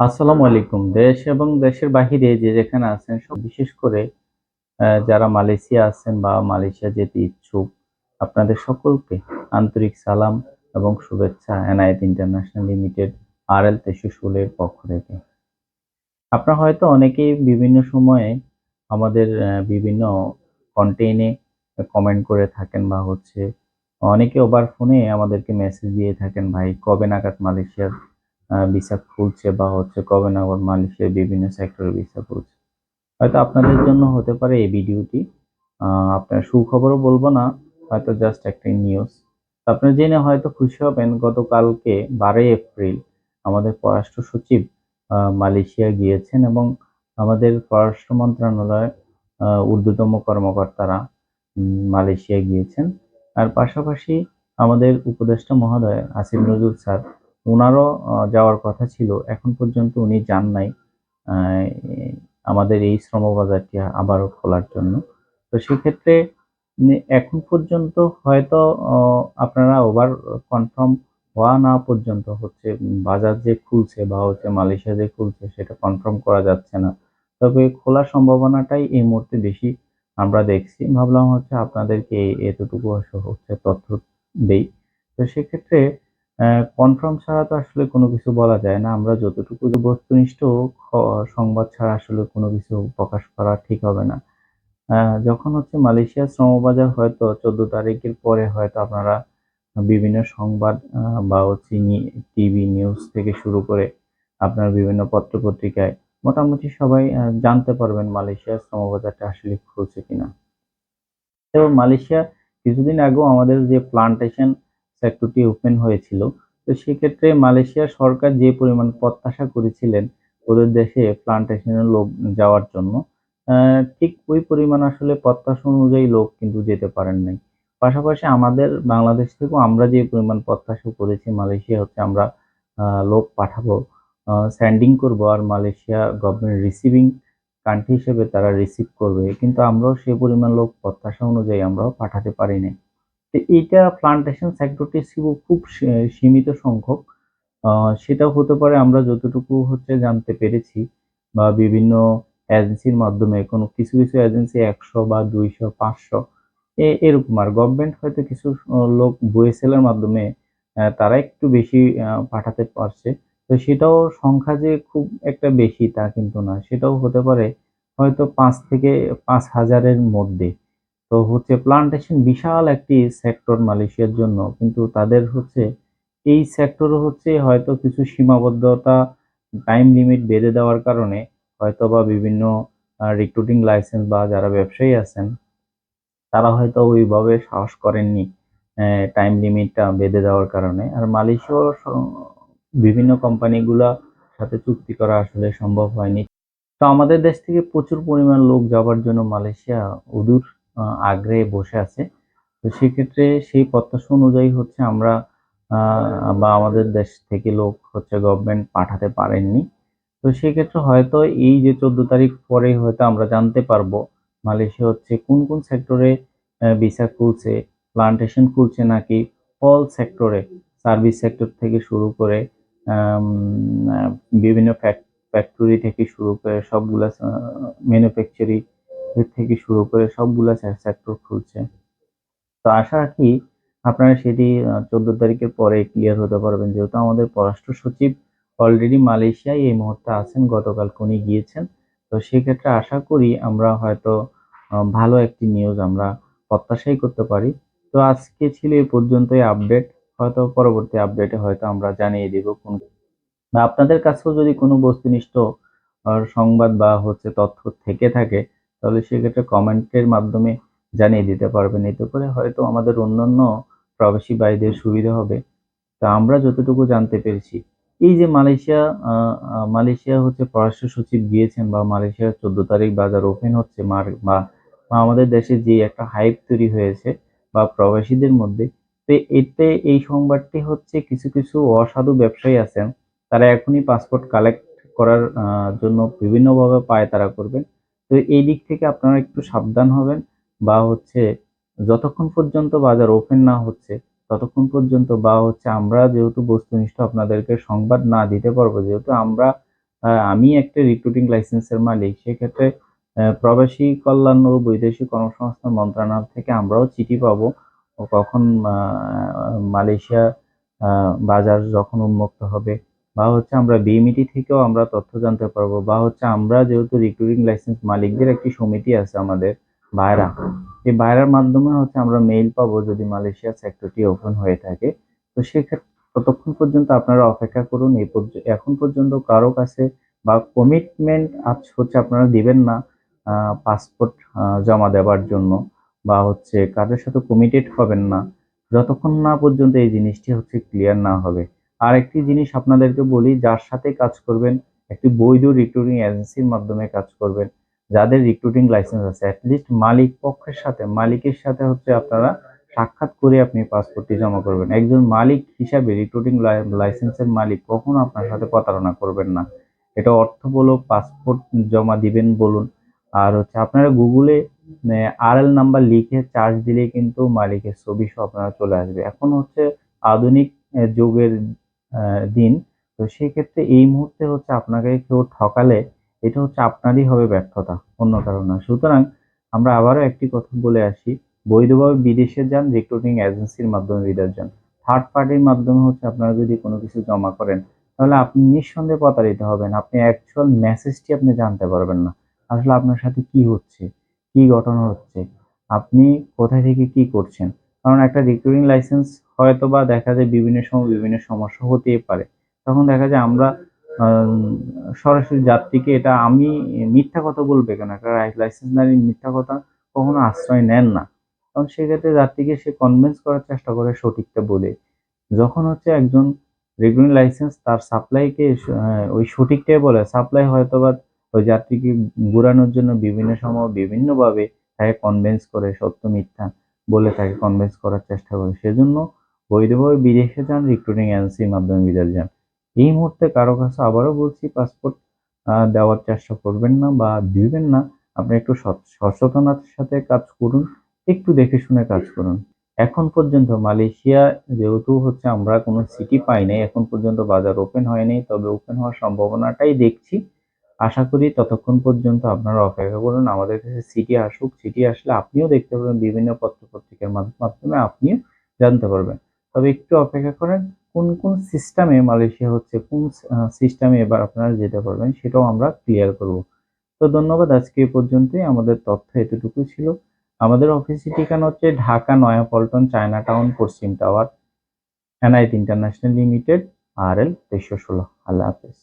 আসসালামু আলাইকুম। দেশ এবং দেশের বাহিরে যে যেখানে আছেন, সব বিশেষ করে যারা মালয়েশিয়া আছেন বা মালয়েশিয়া যেতে ইচ্ছুক, আপনাদের সকলকে আন্তরিক সালাম এবং শুভেচ্ছা এনআইএত ইন্টারন্যাশনাল লিমিটেড আর এল তেশুশুলের পক্ষ থেকে। আপনারা হয়তো অনেকেই বিভিন্ন সময়ে আমাদের বিভিন্ন কন্টেইনে কমেন্ট করে থাকেন বা হচ্ছে অনেকে ওভার ফোনে আমাদেরকে মেসেজ দিয়ে থাকেন, ভাই, কবে নাগাদ মালয়েশিয়ার ভিসা খুলছে বা হচ্ছে কবে নাগাদ মালয়েশিয়ার বিভিন্ন সেক্টরের ভিসা খুলছে। হয়তো আপনাদের জন্য হতে পারে এই ভিডিওটি আপনার সুখবরও বলব না, হয়তো জাস্ট একটা নিউজ আপনারা জেনে হয়তো খুশি হবেন, গতকালকে বারোই এপ্রিল আমাদের পররাষ্ট্র সচিব মালয়েশিয়া গিয়েছেন এবং আমাদের পররাষ্ট্র মন্ত্রণালয়ের ঊর্ধ্বতম কর্মকর্তারা মালয়েশিয়া গিয়েছেন। আর পাশাপাশি আমাদের উপদেষ্টা মহোদয়, আসিফ নজরুল স্যার ওনারও যাওয়ার কথা ছিল। এখন পর্যন্ত উনি যান নাই আমাদের এই শ্রম বাজারটি আবারও খোলার জন্য। তো সেক্ষেত্রে এখন পর্যন্ত হয়তো আপনারা ওভার কনফার্ম হওয়া না পর্যন্ত হচ্ছে, বাজার যে খুলছে বা হচ্ছে মালয়েশিয়া যে খুলছে সেটা কনফার্ম করা যাচ্ছে না। তবে খোলার সম্ভাবনাটাই এই মুহূর্তে বেশি আমরা দেখছি। ভাবলাম হচ্ছে আপনাদেরকে এতটুকু হচ্ছে তথ্য দেই। তো সেক্ষেত্রে কনফার্ম ছাড়া তো আসলে কোনো কিছু বলা যায় না। আমরা যতটুকু বস্তুনিষ্ঠ সংবাদ ছাড়া আসলে কোনো কিছু প্রকাশ করা ঠিক হবে না। যখন হচ্ছে মালয়েশিয়ার শ্রমবাজার হয়তো চোদ্দ তারিখের পরে হয়তো আপনারা বিভিন্ন সংবাদ বা হচ্ছে টিভি নিউজ থেকে শুরু করে আপনার বিভিন্ন পত্রপত্রিকায় মোটামুটি সবাই জানতে পারবেন মালয়েশিয়ার শ্রমবাজারটা আসলে খুলছে কিনা। এবং মালয়েশিয়া কিছুদিন আগেও আমাদের যে প্লান্টেশন সেক্টরটি ওপেন হয়েছিল। তো সেক্ষেত্রে মালয়েশিয়া সরকার যে পরিমাণ প্রত্যাশা করেছিলেন ওদের দেশে প্লান্টেশনের লোক যাওয়ার জন্য ঠিক ওই পরিমাণ আসলে প্রত্যাশা অনুযায়ী লোক কিন্তু যেতে পারেন নাই। পাশাপাশি আমাদের বাংলাদেশ থেকেও আমরা যে পরিমাণ প্রত্যাশা করেছি মালয়েশিয়া হচ্ছে আমরা লোক পাঠাবো স্যান্ডিং করব আর মালয়েশিয়া গভর্নমেন্ট রিসিভিং কান্ট্রি হিসেবে তারা রিসিভ করবে। কিন্তু আমরাও সে পরিমাণ লোক প্রত্যাশা অনুযায়ী আমরাও পাঠাতে পারি নাই। তো এইটা প্লান্টেশন সেক্টরটি ছিল খুব সীমিত সংখ্যক। সেটাও হতে পারে আমরা যতটুকু হচ্ছে জানতে পেরেছি বা বিভিন্ন এজেন্সির মাধ্যমে কোনো কিছু কিছু এজেন্সি একশো বা দুইশো, পাঁচশো এরকম। আর গভর্নমেন্ট হয়তো কিছু লোক বুয়েসেলের মাধ্যমে তারা একটু বেশি পাঠাতে পারছে। তো সেটাও সংখ্যা যে খুব একটা বেশি তা কিন্তু না। সেটাও হতে পারে হয়তো পাঁচ থেকে পাঁচ হাজারের মধ্যে। তো হচ্ছে প্লান্টেশন বিশাল একটি সেক্টর মালয়েশিয়ার জন্য, কিন্তু তাদের হচ্ছে এই সেক্টরও হচ্ছে হয়তো কিছু সীমাবদ্ধতা টাইম লিমিট বেঁধে দেওয়ার কারণে হয়তো বা বিভিন্ন রিক্রুটিং লাইসেন্স বা যারা ব্যবসায়ী আছেন, তারা হয়তো ওইভাবে সাহস করেননি টাইম লিমিটটা বেঁধে দেওয়ার কারণে। আর মালয়েশিয়ার বিভিন্ন কোম্পানিগুলা সাথে চুক্তি করা আসলে সম্ভব হয়নি। তো আমাদের দেশ থেকে প্রচুর পরিমাণ লোক যাওয়ার জন্য মালয়েশিয়া অদূর আহ, আগ্রহে বসে আছে। তো সেক্ষেত্রে সেই প্রত্যাশা অনুযায়ী হচ্ছে আমরা বা আমাদের দেশ থেকে লোক হচ্ছে গভর্নমেন্ট পাঠাতে পারেননি। তো সেক্ষেত্রে হয়তো এই যে চোদ্দ তারিখ পরে হয়তো আমরা জানতে পারব মালয়েশিয়া হচ্ছে কোন কোন সেক্টরে ভিসা খুলছে প্লান্টেশন খুলছে নাকি অল সেক্টরে সার্ভিস সেক্টর থেকে শুরু করে বিভিন্ন ফ্যাক্টরি থেকে শুরু করে সবগুলা ম্যানুফ্যাকচারিং থেকে শুরু করে সবগুলা সেক্টর খুলছে। তো আশা রাখি আপনারা সেটি চোদ্দ তারিখের পরে ক্লিয়ার হতে পারবেন। যেহেতু আমাদের পররাষ্ট্র সচিব অলরেডি মালয়েশিয়ায় এই মুহূর্তে আছেন, গতকাল উনি গিয়েছেন। তো সেক্ষেত্রে আশা করি আমরা হয়তো ভালো একটি নিউজ আমরা প্রত্যাশাই করতে পারি। তো আজকে ছিল এই পর্যন্তই আপডেট হয়তো পরবর্তী আপডেটে হয়তো আমরা জানিয়ে দিব কোন। বা আপনাদের কাছেও যদি কোনো বস্তুনিষ্ঠ সংবাদ বা হচ্ছে তথ্য থেকে থাকে তাহলে সেক্ষেত্রে কমেন্টের মাধ্যমে জানিয়ে দিতে পারবেন। এতে করে হয়তো আমাদের অন্যান্য প্রবাসী ভাইদের সুবিধা হবে। তা আমরা যতটুকু জানতে পেরেছি। এই যে মালয়েশিয়া মালয়েশিয়া হচ্ছে পররাষ্ট্র সচিব গিয়েছেন বা মালয়েশিয়ার চোদ্দ তারিখ বাজার ওপেন হচ্ছে মার, বা আমাদের দেশে যে একটা হাইপ তৈরি হয়েছে বা প্রবাসীদের মধ্যে, তো এতে এই সংবাদটি হচ্ছে কিছু কিছু অসাধু ব্যবসায়ী আছেন। তারা এখনই পাসপোর্ট কালেক্ট করার জন্য বিভিন্নভাবে পায়তারা করবেন। তো এই দিক থেকে আপনারা একটু সাবধান হবেন বা হচ্ছে যতক্ষণ পর্যন্ত বাজার ওপেন না হচ্ছে, ততক্ষণ পর্যন্ত বা হচ্ছে আমরা যেহেতু বস্তুনিষ্ঠ আপনাদেরকে সংবাদ না দিতে পারব, যেহেতু আমরা আমি একটা রিক্রুটিং লাইসেন্সের মালিক, সেক্ষেত্রে প্রবাসী কল্যাণ ও বৈদেশিক কর্মসংস্থান মন্ত্রণালয় থেকে আমরাও চিঠি পাবো। কখন মালয়েশিয়া বাজার যখন উন্মুক্ত হবে বা হচ্ছে আমরা বিএমইটি থেকেও আমরা তথ্য জানতে পারব, বা হচ্ছে আমরা যেহেতু রিক্রুটিং লাইসেন্স মালিকদের একটি সমিতি আছে আমাদের বাইরা এই বাইরার মাধ্যমে হচ্ছে আমরা মেইল পাবো যদি মালয়েশিয়া সেক্টরটি ওপেন হয়ে থাকে। তো সেক্ষেত্রে ততক্ষণ পর্যন্ত আপনারা অপেক্ষা করুন, এই এখন পর্যন্ত কারও কাছে বা কমিটমেন্ট হচ্ছে আপনারা দিবেন না পাসপোর্ট জমা দেওয়ার জন্য, বা হচ্ছে কাদের সাথে কমিটেড হবেন না। যতক্ষণ না পর্যন্ত এই জিনিসটি হচ্ছে ক্লিয়ার না হবে। আর একটি জিনিস আপনাদেরকে বলি, যার সাথে কাজ করবেন, একটি বৈধ রিক্রুটিং এজেন্সির মাধ্যমে কাজ করবেন, যাদের রিক্রুটিং লাইসেন্স আছে। অ্যাটলিস্ট মালিক পক্ষের সাথে, মালিকের সাথে হচ্ছে আপনারা সাক্ষাৎ করে আপনি পাসপোর্টটি জমা করবেন। একজন মালিক হিসাবে রিক্রুটিং লাইসেন্সের মালিক কখনো আপনার সাথে প্রতারণা করবেন না। এটা অর্থ বলো পাসপোর্ট জমা দিবেন বলুন। আর হচ্ছে আপনারা গুগলে আর এল নাম্বার লিখে চার্জ দিলেই কিন্তু মালিকের ছবি সহ আপনারা চলে আসবে। এখন হচ্ছে আধুনিক যুগের দিন। তো সেই ক্ষেত্রে এই মুহূর্তে হচ্ছে আপনাকে কেউ ঠকালে এটা হচ্ছে আপনারই হবে ব্যর্থতা, অন্য কারণ না। সুতরাং আমরা আবারও একটি কথা বলে আসি, বৈধভাবে বিদেশে যান রিক্রুটিং এজেন্সির মাধ্যমে বিদেশ যান। থার্ড পার্টির মাধ্যমে হচ্ছে আপনারা যদি কোনো কিছু জমা করেন, তাহলে আপনি নিঃসন্দেহে প্রতারিত হবেন। আপনি অ্যাকচুয়াল মেসেজটি আপনি জানতে পারবেন না। আসলে আপনার সাথে কি হচ্ছে? কি ঘটনা হচ্ছে? আপনি কোথা থেকে কি করছেন? কারণ একটা রিক্রুটিং লাইসেন্স হয়তো বা দেখা যায় বিভিন্ন সময় বিভিন্ন সমস্যা হতেই পারে। তখন দেখা যায় আমরা সরাসরি যাত্রীকে এটা আমি মিথ্যা কথা বলবে কেন? একটা লাইসেন্স নারী মিথ্যা কথা কখনো আশ্রয় নেন না। কারণ সেক্ষেত্রে যাত্রীকে সে কনভিন্স করার চেষ্টা করে সঠিকটা বলে। যখন হচ্ছে একজন রেগুলার লাইসেন্স তার সাপ্লাইকে ওই সঠিকটাই বলে সাপ্লাই হয়তো বা ওই যাত্রীকে ঘুরানোর জন্য বিভিন্ন সময় বিভিন্নভাবে তাকে কনভিন্স করে সত্য মিথ্যা বলে তাকে কনভিন্স করার চেষ্টা করে। সেজন্য বৈধভাবে বিদেশে যান রিক্রুটিং এজেন্সির মাধ্যমে বিদেশ যান। এই মুহূর্তে কারও কাছে আবারও বলছি পাসপোর্ট দেওয়ার চেষ্টা করবেন না বা দিবেন না। আপনি একটু সচ- সচেতনতার সাথে কাজ করুন, একটু দেখে শুনে কাজ করুন। এখন পর্যন্ত মালয়েশিয়া যেহেতু হচ্ছে আমরা কোনো সিটি পাই নাই, এখন পর্যন্ত বাজার ওপেন হয়নি, তবে ওপেন হওয়ার সম্ভাবনাটাই দেখছি। আশা করি ততক্ষণ পর্যন্ত আপনারা অপেক্ষা করুন, আমাদের কাছে সিটি আসুক। সিটি আসলে আপনিও দেখতে পারবেন, বিভিন্ন পত্র পত্রিকার মাধ্যমে আপনিও জানতে পারবেন। তবে একটু অপেক্ষা করেন, কোন কোন সিস্টেমে মালয়েশিয়া হচ্ছে, কোন সিস্টেমে এবার আপনারা যেতে পারবেন সেটাও আমরা ক্লিয়ার করব। তো ধন্যবাদ, আজকে এ পর্যন্তই। আমাদের তথ্য এতটুকু ছিল। আমাদের অফিসের ঠিকানা হচ্ছে ঢাকা নয়াপল্টন চায়না টাউন পশ্চিম tower NIT international limited R L তেইশশো ষোলো। আল্লাহ হাফেজ।